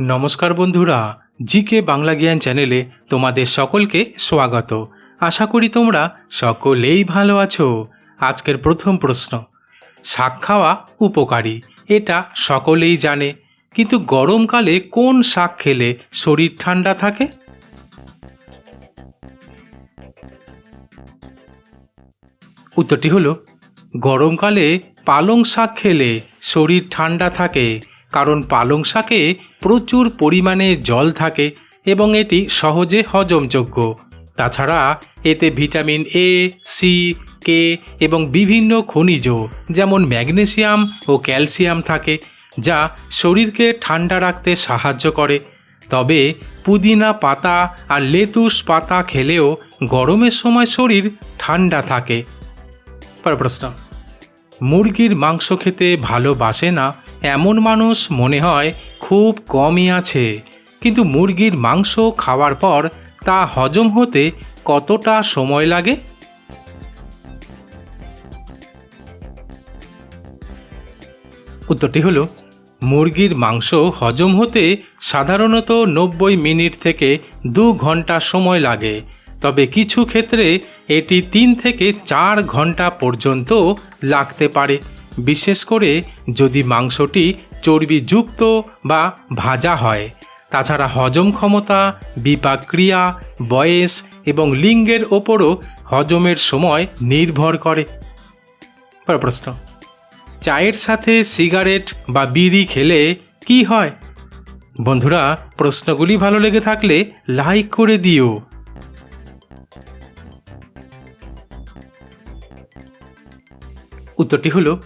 নমস্কার বন্ধুরা, জিকে বাংলা জ্ঞান চ্যানেলে তোমাদের সকলকে স্বাগত। আশা করি তোমরা সকলেই ভালো আছো। আজকের প্রথম প্রশ্ন, শাক খাওয়া উপকারী? এটা সকলেই জানে, কিন্তু গরমকালে কোন শাক খেলে শরীর ঠান্ডা থাকে? উত্তরটি হলো, গরমকালে পালং শাক খেলে শরীর ঠান্ডা থাকে। কারণ পালং শাকে প্রচুর পরিমাণে জল থাকে এবং এটি সহজে হজমযোগ্য। তাছাড়া এতে ভিটামিন এ সি কে এবং বিভিন্ন খনিজ যেমন ম্যাগনেসিয়াম ও ক্যালসিয়াম থাকে, যা শরীরকে ঠান্ডা রাখতে সাহায্য করে। তবে পুদিনা পাতা আর লেতুস পাতা খেলেও গরমের সময় শরীর ঠান্ডা থাকে। পরের প্রশ্ন, মুরগির মাংস খেতে ভালোবাসে না? এমন মানুষ মনে হয় খুব কমই আছে। কিন্তু মুরগির মাংস খাওয়ার পর তা হজম হতে কতটা সময় লাগে? উত্তরটি হলো, মুরগির মাংস হজম হতে সাধারণত নব্বই মিনিট থেকে দু ঘণ্টা সময় লাগে। তবে কিছু ক্ষেত্রে এটি তিন থেকে চার ঘণ্টা পর্যন্ত লাগতে পারে। বিশেষ করে যদি মাংসটি চর্বিযুক্ত বা ভাজা হয়। তাছাড়া হজম ক্ষমতা বিপাক ক্রিয়া বয়স এবং লিঙ্গের ওপরও হজমের সময় নির্ভর করে। প্রশ্ন, চায়ের সাথে সিগারেট বা বিড়ি খেলে কি হয়? বন্ধুরা, প্রশ্নগুলি ভালো লেগে থাকলে লাইক করে দিও। উত্তরটি হলো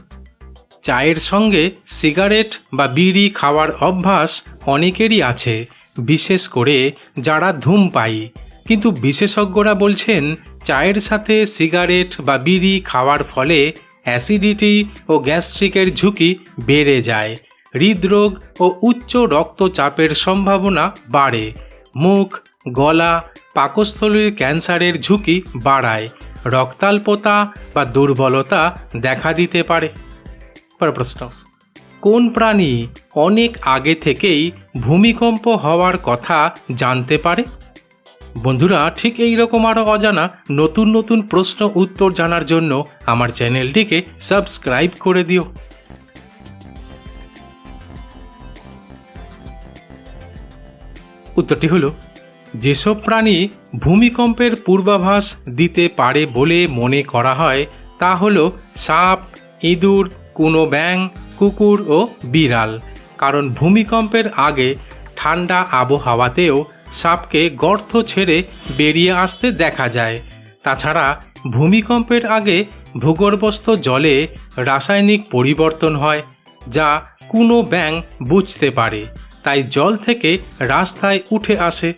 চায়ের সঙ্গে সিগারেট বা বিড়ি খাওয়ার অভ্যাস অনেকেরই আছে, বিশেষ করে যারা ধূমপায়ী। কিন্তু বিশেষজ্ঞরা বলছেন, চায়ের সাথে সিগারেট বা বিড়ি খাওয়ার ফলে অ্যাসিডিটি ও গ্যাস্ট্রিকের ঝুঁকি বেড়ে যায়। হৃদরোগ ও উচ্চ রক্তচাপের সম্ভাবনা বাড়ে। মুখ, গলা, পাকস্থলীর ক্যান্সারের ঝুঁকি বাড়ায়। রক্তাল্পতা বা দুর্বলতা দেখা দিতে পারে। পরের প্রশ্ন। কোন প্রাণী অনেক আগে থেকেই ভূমিকম্প হওয়ার কথা জানতে পারে? বন্ধুরা, ঠিক এই রকম আরও অজানা নতুন নতুন প্রশ্ন উত্তর জানার জন্য আমার চ্যানেলটিকে সাবস্ক্রাইব করে দিও। উত্তরটি হলো, যেসব প্রাণী ভূমিকম্পের পূর্বাভাস দিতে পারে বলে মনে করা হয়, তা হল সাপ, ইঁদুর কুনো ব্যাং কুকুর ও বিড়াল। কারণ ভূমিকম্পের আগে ঠান্ডা আবহাওয়াতেও সাপকে গর্ত ছেড়ে বেরিয়ে আসতে দেখা যায়। তাছাড়া ভূমিকম্পের আগে ভূগর্ভস্থ জলে রাসায়নিক পরিবর্তন হয়, যা কোনো ব্যাং বুঝতে পারে। তাই জল থেকে রাস্তায় উঠে আসে।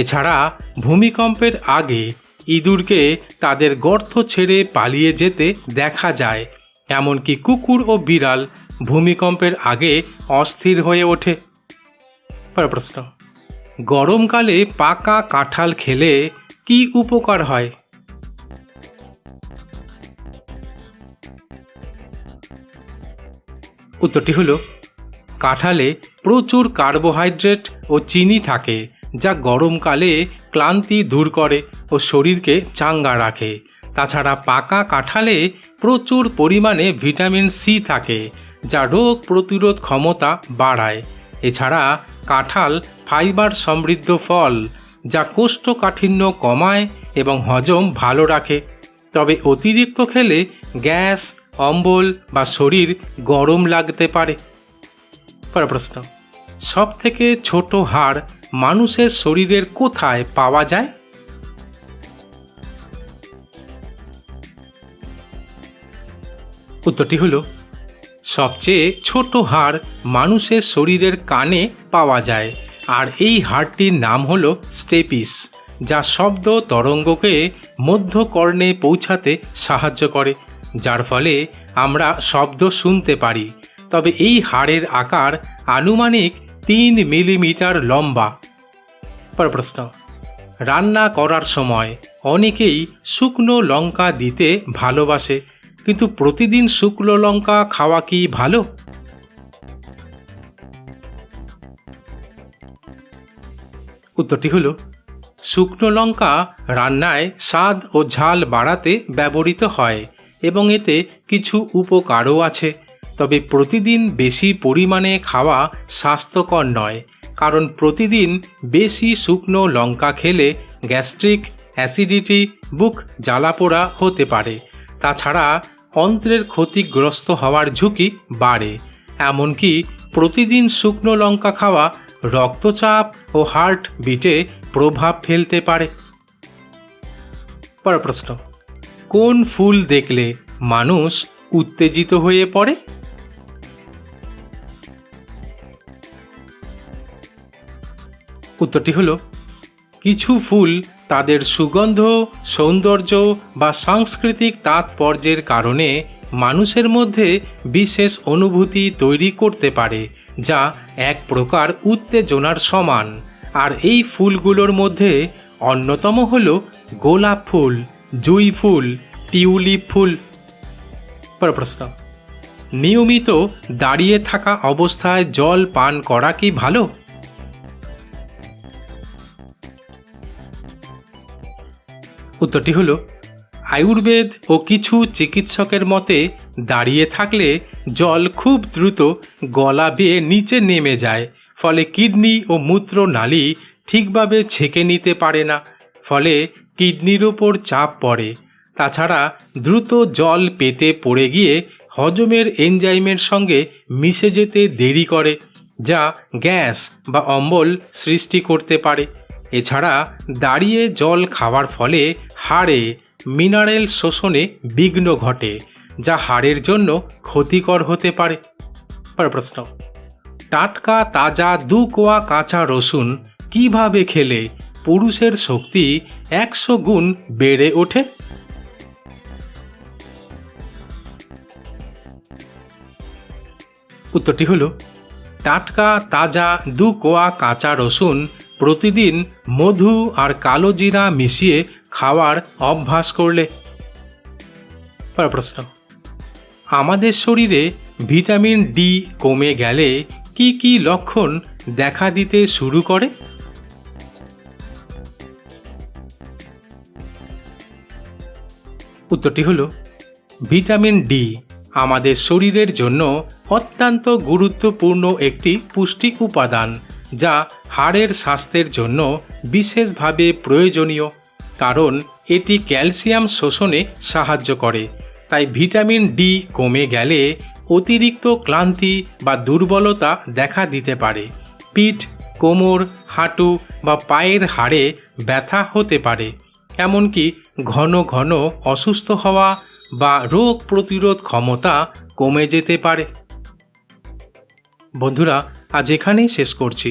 এছাড়া ভূমিকম্পের আগে ইঁদুরকে তাদের গর্ত ছেড়ে পালিয়ে যেতে দেখা যায়। এমনকি কুকুর ও বিড়াল ভূমিকম্পের আগে অস্থির হয়ে ওঠে। প্রশ্ন, গরমকালে পাকা কাঁঠাল খেলে কি উপকার হয়? উত্তরটি হলো, কাঁঠালে প্রচুর কার্বোহাইড্রেট ও চিনি থাকে, যা গরমকালে ক্লান্তি দূর করে ও শরীরকে চাঙ্গা রাখে। তাছাড়া পাকা কাঁঠালে প্রচুর পরিমাণে ভিটামিন সি থাকে, যা রোগ প্রতিরোধ ক্ষমতা বাড়ায়। এছাড়া কাঁঠাল ফাইবার সমৃদ্ধ ফল, যা কোষ্ঠকাঠিন্য কমায় এবং হজম ভালো রাখে। তবে অতিরিক্ত খেলে গ্যাস, অম্বল বা শরীর গরম লাগতে পারে। পরের প্রশ্ন সব থেকে ছোট হাড় মানুষের শরীরের কোথায় পাওয়া যায়? উত্তরটি হলো, সবচেয়ে ছোট হাড় মানুষের শরীরের কানে পাওয়া যায়, আর এই হাড়টির নাম হলো স্টেপিস, যা শব্দ তরঙ্গকে মধ্যকর্ণে পৌঁছাতে সাহায্য করে, যার ফলে আমরা শব্দ শুনতে পারি। তবে এই হাড়ের আকার আনুমানিক তিন মিলিমিটার লম্বা। পর প্রশ্ন, রান্না করার সময় অনেকেই শুকনো লঙ্কা দিতে ভালোবাসে কিন্তু প্রতিদিন শুকনো লঙ্কা খাওয়া কি ভালো? উত্তরটি হলো, শুকনো লঙ্কা রান্নায় স্বাদ ও ঝাল বাড়াতে ব্যবহৃত হয় এবং এতে কিছু উপকারও আছে। তবে প্রতিদিন বেশি পরিমাণে খাওয়া স্বাস্থ্যকর নয়, কারণ প্রতিদিন বেশি শুকনো লঙ্কা খেলে গ্যাস্ট্রিক অ্যাসিডিটি, বুক জ্বালাপোড়া হতে পারে। তাছাড়া অন্ত্রের ক্ষতিগ্রস্ত হওয়ার ঝুঁকি বাড়ে। এমনকি প্রতিদিন শুকনো লঙ্কা খাওয়া, রক্তচাপ ও হার্ট বিটে প্রভাব ফেলতে পারে। পর প্রশ্ন, কোন ফুল দেখলে মানুষ উত্তেজিত হয়ে পড়ে? উত্তরটি হলো কিছু ফুল তাদের সুগন্ধ, সৌন্দর্য বা সাংস্কৃতিক তাৎপর্যের কারণে মানুষের মধ্যে বিশেষ অনুভূতি তৈরি করতে পারে, যা এক প্রকার উত্তেজনার সমান। আর এই ফুলগুলোর মধ্যে অন্যতম হল গোলাপ ফুল, জুই ফুল, টিউলিপ ফুল। প্রশ্ন নিয়মিত দাঁড়িয়ে থাকা অবস্থায় জল পান করা কি ভালো? উত্তরটি হলো, আয়ুর্বেদ ও কিছু চিকিৎসকের মতে, দাঁড়িয়ে থাকলে জল খুব দ্রুত গলা বেয়ে নিচে নেমে যায়, ফলে কিডনি ও মূত্রনালী ঠিকভাবে ছেঁকে নিতে পারে না, ফলে কিডনির ওপর চাপ পড়ে। তাছাড়া দ্রুত জল পেটে পড়ে গিয়ে হজমের এনজাইমের সঙ্গে মিশে যেতে দেরি করে, যা গ্যাস বা অম্বল সৃষ্টি করতে পারে। এছাড়া দাঁড়িয়ে জল খাওয়ার ফলে হাড়ে মিনারেল শোষণে বিঘ্ন ঘটে, যা হাড়ের জন্য ক্ষতিকর হতে পারে। প্রশ্ন, টাটকা, তাজা দু কোয়া কাঁচা রসুন কীভাবে খেলে পুরুষের শক্তি একশো গুণ বেড়ে ওঠে? উত্তরটি হলো, টাটকা, তাজা দু কোয়া কাঁচা রসুন প্রতিদিন মধু আর কালো জিরা মিশিয়ে খাওয়ার অভ্যাস করলে। প্রশ্ন। আমাদের শরীরে ভিটামিন ডি কমে গেলে কি কি লক্ষণ দেখা দিতে শুরু করে? উত্তরটি হলো, ভিটামিন ডি আমাদের শরীরের জন্য অত্যন্ত গুরুত্বপূর্ণ একটি পুষ্টি উপাদান যা হাড়ের স্বাস্থ্যের জন্য বিশেষভাবে প্রয়োজনীয়, কারণ এটি ক্যালসিয়াম শোষণে সাহায্য করে। তাই ভিটামিন ডি কমে গেলে অতিরিক্ত ক্লান্তি বা দুর্বলতা দেখা দিতে পারে। পিঠ, কোমর, হাঁটু বা পায়ের হাড়ে ব্যথা হতে পারে। এমনকি ঘন ঘন অসুস্থ হওয়া বা রোগ প্রতিরোধ ক্ষমতা কমে যেতে পারে। বন্ধুরা, আজ এখানেই শেষ করছি।